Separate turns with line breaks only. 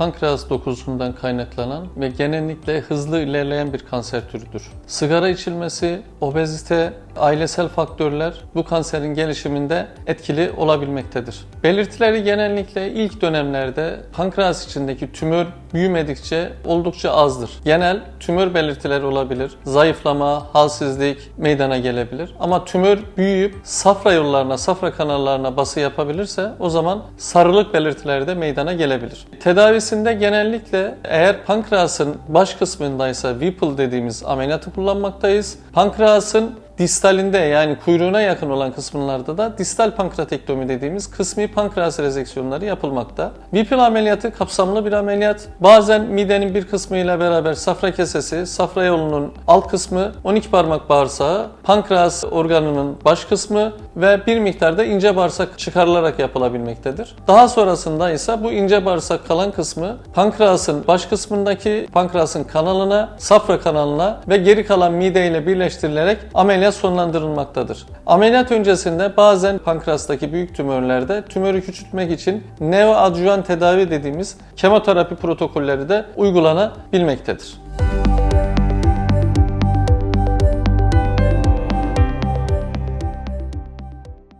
pankreas dokusundan kaynaklanan ve genellikle hızlı ilerleyen bir kanser türüdür. Sigara içilmesi, obezite, ailesel faktörler bu kanserin gelişiminde etkili olabilmektedir. Belirtileri genellikle ilk dönemlerde pankreas içindeki tümör büyümedikçe oldukça azdır. Genel tümör belirtileri olabilir. Zayıflama, halsizlik meydana gelebilir. Ama tümör büyüyüp safra yollarına, safra kanallarına bası yapabilirse o zaman sarılık belirtileri de meydana gelebilir. Tedavisinde genellikle eğer pankreasın baş kısmındaysa Whipple dediğimiz ameliyatı kullanmaktayız. Pankreasın distalinde yani kuyruğuna yakın olan kısımlarda da distal pankreatektomi dediğimiz kısmi pankreas rezeksiyonları yapılmakta. Whipple ameliyatı kapsamlı bir ameliyat. Bazen midenin bir kısmı ile beraber safra kesesi, safra yolunun alt kısmı, 12 parmak bağırsağı, pankreas organının baş kısmı ve bir miktarda ince bağırsak çıkarılarak yapılabilmektedir. Daha sonrasında ise bu ince bağırsak kalan kısmı pankreasın baş kısmındaki pankreasın kanalına, safra kanalına ve geri kalan mide ile birleştirilerek ameliyat sonlandırılmaktadır. Ameliyat öncesinde bazen pankreastaki büyük tümörlerde tümörü küçültmek için neoadjuvan tedavi dediğimiz kemoterapi protokolleri de uygulanabilmektedir.